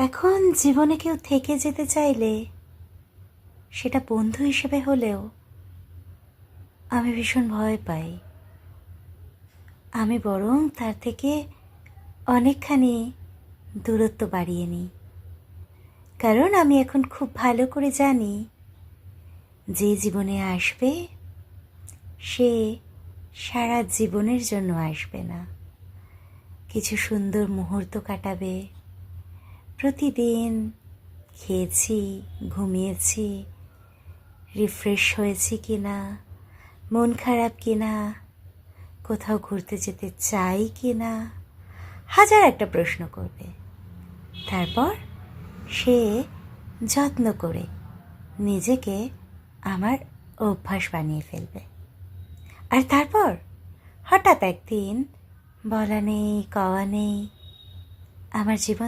এখন জীবনে কেউ থেকে যেতে চাইলে সেটা বন্ধু হিসেবে হলেও আমি ভীষণ ভয় পাই। আমি বরং তার থেকে অনেকখানি দূরত্ব বাড়িয়ে নিই। কারণ আমি এখন খুব ভালো করে জানি যে জীবনে আসবে, সে সারা জীবনের জন্য আসবে না। কিছু সুন্দর মুহূর্ত কাটাবে প্রতিদিন খেয়েছি, ঘুমিয়েছি রিফ্রেশ হয়েছি কি না মন খারাপ কি না কোথাও ঘুরতে যেতে চাই কি না হাজার একটা প্রশ্ন করবে। তারপর সে যত্ন করে নিজেকে আমার অভ্যাস বানিয়ে ফেলবে। আর তারপর হঠাৎ একদিন বলা নেই, কওয়া নেই, আমার জীবন